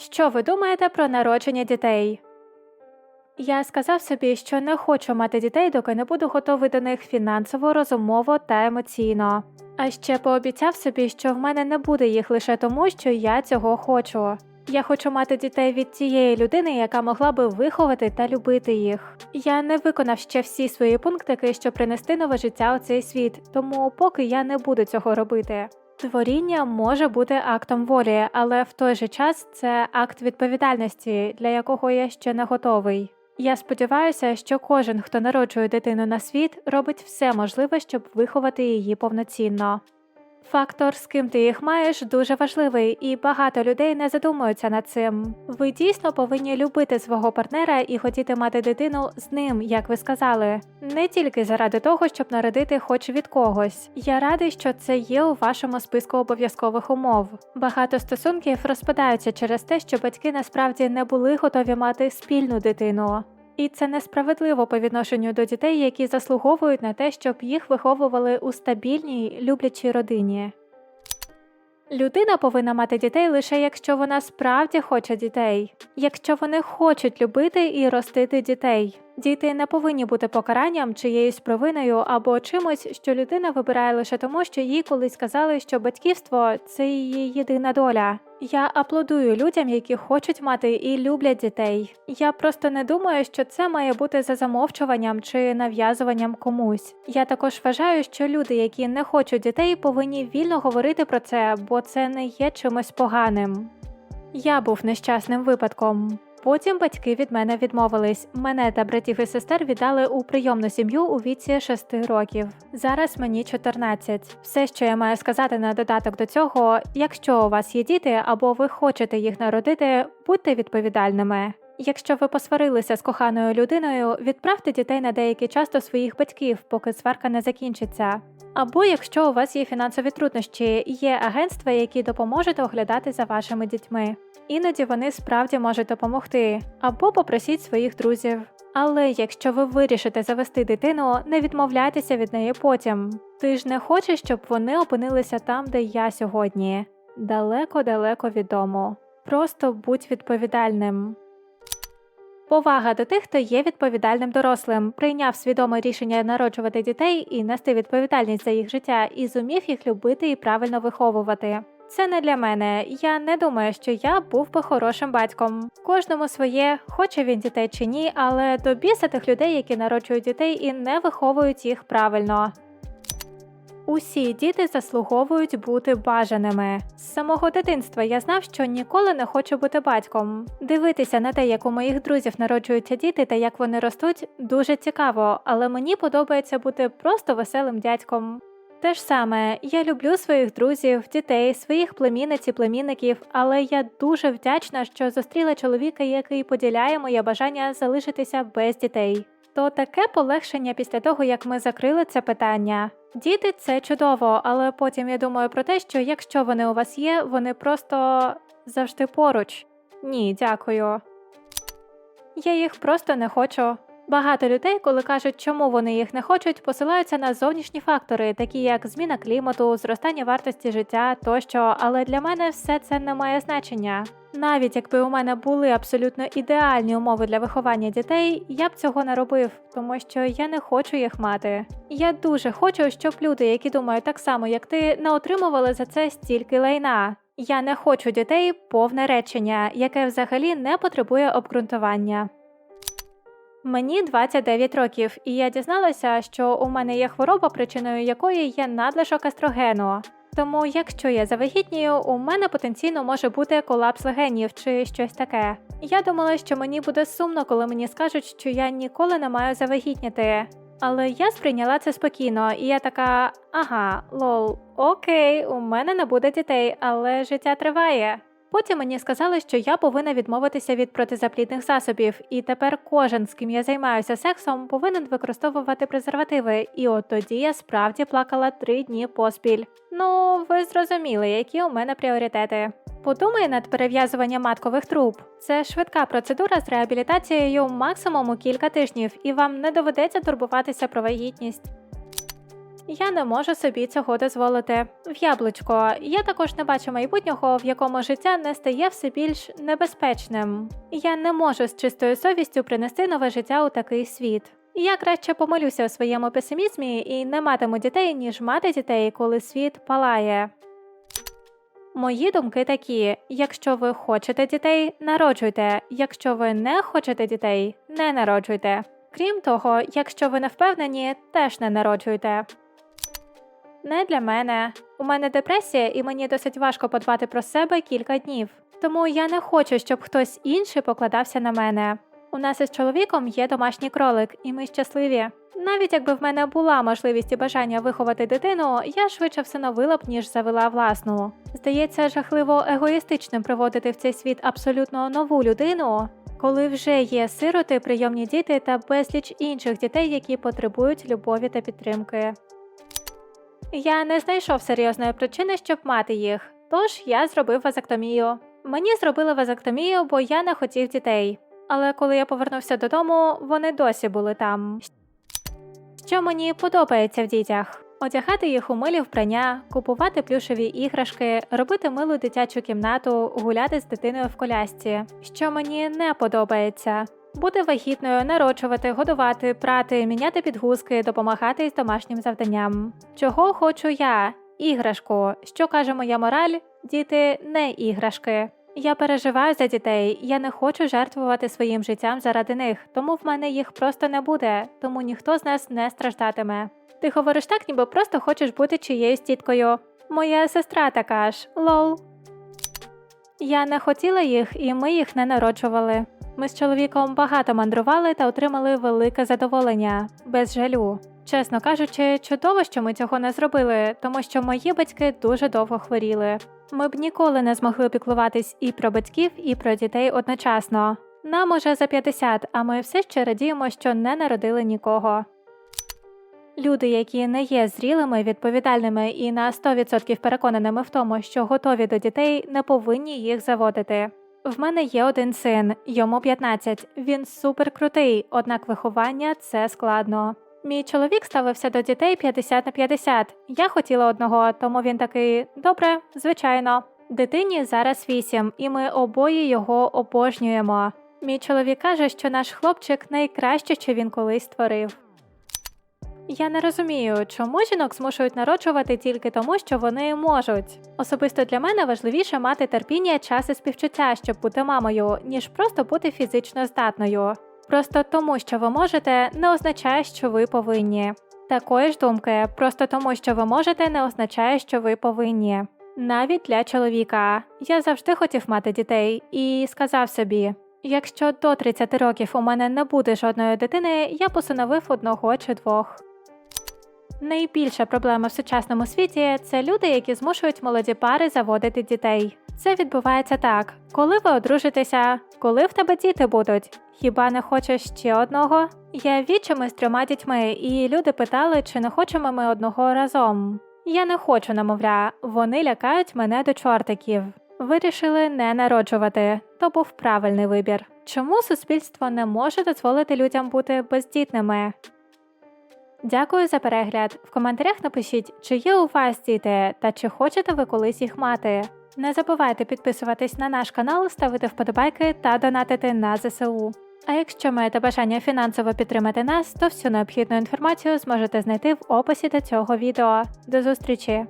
Що ви думаєте про народження дітей? Я сказав собі, що не хочу мати дітей, доки не буду готовий до них фінансово, розумово та емоційно. А ще пообіцяв собі, що в мене не буде їх лише тому, що я цього хочу. Я хочу мати дітей від тієї людини, яка могла би виховати та любити їх. Я не виконав ще всі свої пунктики, щоб принести нове життя у цей світ, тому поки я не буду цього робити. Творіння може бути актом волі, але в той же час це акт відповідальності, для якого я ще не готовий. Я сподіваюся, що кожен, хто народжує дитину на світ, робить все можливе, щоб виховати її повноцінно. Фактор, з ким ти їх маєш, дуже важливий, і багато людей не задумуються над цим. Ви дійсно повинні любити свого партнера і хотіти мати дитину з ним, як ви сказали, не тільки заради того, щоб народити хоч від когось. Я радий, що це є у вашому списку обов'язкових умов. Багато стосунків розпадаються через те, що батьки насправді не були готові мати спільну дитину. І це несправедливо по відношенню до дітей, які заслуговують на те, щоб їх виховували у стабільній, люблячій родині. Людина повинна мати дітей лише якщо вона справді хоче дітей, якщо вони хочуть любити і ростити дітей. Діти не повинні бути покаранням чиєюсь провиною або чимось, що людина вибирає лише тому, що їй колись сказали, що батьківство це її єдина доля. Я аплодую людям, які хочуть мати і люблять дітей. Я просто не думаю, що це має бути за замовчуванням чи нав'язуванням комусь. Я також вважаю, що люди, які не хочуть дітей, повинні вільно говорити про це, бо це не є чимось поганим. Я був нещасним випадком. Потім батьки від мене відмовились. Мене та братів і сестер віддали у прийомну сім'ю у віці 6 років. Зараз мені 14. Все, що я маю сказати на додаток до цього, якщо у вас є діти або ви хочете їх народити, будьте відповідальними. Якщо ви посварилися з коханою людиною, відправте дітей на деякий час до своїх батьків, поки сварка не закінчиться. Або якщо у вас є фінансові труднощі, є агентства, які допоможуть оглядати за вашими дітьми. Іноді вони справді можуть допомогти, або попросіть своїх друзів. Але якщо ви вирішите завести дитину, не відмовляйтеся від неї потім. Ти ж не хочеш, щоб вони опинилися там, де я сьогодні, далеко-далеко від дому. Просто будь відповідальним. Повага до тих, хто є відповідальним дорослим, прийняв свідоме рішення народжувати дітей і нести відповідальність за їх життя і зумів їх любити і правильно виховувати. Це не для мене. Я не думаю, що я був би хорошим батьком. Кожному своє, хоче він дітей чи ні, але до біса тих людей, які народжують дітей і не виховують їх правильно. Усі діти заслуговують бути бажаними. З самого дитинства я знав, що ніколи не хочу бути батьком. Дивитися на те, як у моїх друзів народжуються діти та як вони ростуть, дуже цікаво, але мені подобається бути просто веселим дядьком. Те ж саме, я люблю своїх друзів, дітей, своїх племінниць і племінників, але я дуже вдячна, що зустріла чоловіка, який поділяє моє бажання залишитися без дітей. То таке полегшення після того, як ми закрили це питання. Діти це чудово, але потім я думаю про те, що якщо вони у вас є, вони просто завжди поруч. Ні, дякую. Я їх просто не хочу. Багато людей, коли кажуть, чому вони їх не хочуть, посилаються на зовнішні фактори, такі як зміна клімату, зростання вартості життя тощо, але для мене все це не має значення. Навіть якби у мене були абсолютно ідеальні умови для виховання дітей, я б цього не робив, тому що я не хочу їх мати. Я дуже хочу, щоб люди, які думають так само, як ти, не отримували за це стільки лайна. Я не хочу дітей повне речення, яке взагалі не потребує обґрунтування. Мені 29 років, і я дізналася, що у мене є хвороба, причиною якої є надлишок естрогену. Тому, якщо я завагітнію, у мене потенційно може бути колапс легенів чи щось таке. Я думала, що мені буде сумно, коли мені скажуть, що я ніколи не маю завагітніти. Але я сприйняла це спокійно, і я така: ага, лол, окей, у мене не буде дітей, але життя триває. Потім мені сказали, що я повинна відмовитися від протизаплідних засобів, і тепер кожен, з ким я займаюся сексом, повинен використовувати презервативи. І от тоді я справді плакала три дні поспіль. Ну, ви зрозуміли, які у мене пріоритети. Подумай над перев'язуванням маткових труб. Це швидка процедура з реабілітацією максимум у кілька тижнів, і вам не доведеться турбуватися про вагітність. Я не можу собі цього дозволити. В яблучко я також не бачу майбутнього, в якому життя не стає все більш небезпечним. Я не можу з чистою совістю принести нове життя у такий світ. Я краще помолюся у своєму песимізмі і не матиму дітей, ніж мати дітей, коли світ палає. Мої думки такі: якщо ви хочете дітей, народжуйте. Якщо ви не хочете дітей, не народжуйте. Крім того, якщо ви не впевнені, теж не народжуйте. Не для мене. У мене депресія, і мені досить важко подбати про себе кілька днів. Тому я не хочу, щоб хтось інший покладався на мене. У нас із чоловіком є домашній кролик, і ми щасливі. Навіть якби в мене була можливість і бажання виховати дитину, я швидше всиновила б, ніж завела власну. Здається, жахливо егоїстичним приводити в цей світ абсолютно нову людину, коли вже є сироти, прийомні діти та безліч інших дітей, які потребують любові та підтримки. Я не знайшов серйозної причини, щоб мати їх, тож я зробив вазектомію. Мені зробили вазектомію, бо я не хотів дітей. Але коли я повернувся додому, вони досі були там. Що мені подобається в дітях? Одягати їх у милі вбрання, купувати плюшеві іграшки, робити милу дитячу кімнату, гуляти з дитиною в колясці. Що мені не подобається? Бути вагітною, народжувати, годувати, прати, міняти підгузки, допомагати із домашнім завданням. Чого хочу я? Іграшку. Що каже моя мораль? Діти не іграшки. Я переживаю за дітей, я не хочу жертвувати своїм життям заради них, тому в мене їх просто не буде, тому ніхто з нас не страждатиме. Ти говориш так, ніби просто хочеш бути чиєюсь тіткою. Моя сестра така ж, лол. Я не хотіла їх, і ми їх не народжували. Ми з чоловіком багато мандрували та отримали велике задоволення, без жалю. Чесно кажучи, чудово, що ми цього не зробили, тому що мої батьки дуже довго хворіли. Ми б ніколи не змогли піклуватись і про батьків, і про дітей одночасно. Нам уже за 50, а ми все ще радіємо, що не народили нікого. Люди, які не є зрілими, відповідальними і на 100% переконаними в тому, що готові до дітей, не повинні їх заводити. В мене є один син, йому 15. Він супер крутий, однак виховання це складно. Мій чоловік ставився до дітей 50 на 50. Я хотіла одного, тому він такий добре, звичайно. Дитині зараз 8, і ми обоє його обожнюємо. Мій чоловік каже, що наш хлопчик найкраще, що він колись створив. Я не розумію, чому жінок змушують народжувати тільки тому, що вони можуть. Особисто для мене важливіше мати терпіння, час і співчуття, щоб бути мамою, ніж просто бути фізично здатною. Просто тому, що ви можете, не означає, що ви повинні. Такої ж думки, просто тому, що ви можете, не означає, що ви повинні. Навіть для чоловіка я завжди хотів мати дітей і сказав собі: якщо до 30 років у мене не буде жодної дитини, я посиновив одного чи двох. Найбільша проблема в сучасному світі це люди, які змушують молоді пари заводити дітей. Це відбувається так: коли ви одружитеся, коли в тебе діти будуть. Хіба не хочеш ще одного? Я відчими з трьома дітьми, і люди питали, чи не хочемо ми одного разом. Я не хочу намовля, вони лякають мене до чортиків. Вирішили не народжувати, то був правильний вибір. Чому суспільство не може дозволити людям бути бездітними? Дякую за перегляд. В коментарях напишіть, чи є у вас діти та чи хочете ви колись їх мати. Не забувайте підписуватись на наш канал, ставити вподобайки та донатити на ЗСУ. А якщо маєте бажання фінансово підтримати нас, то всю необхідну інформацію зможете знайти в описі до цього відео. До зустрічі!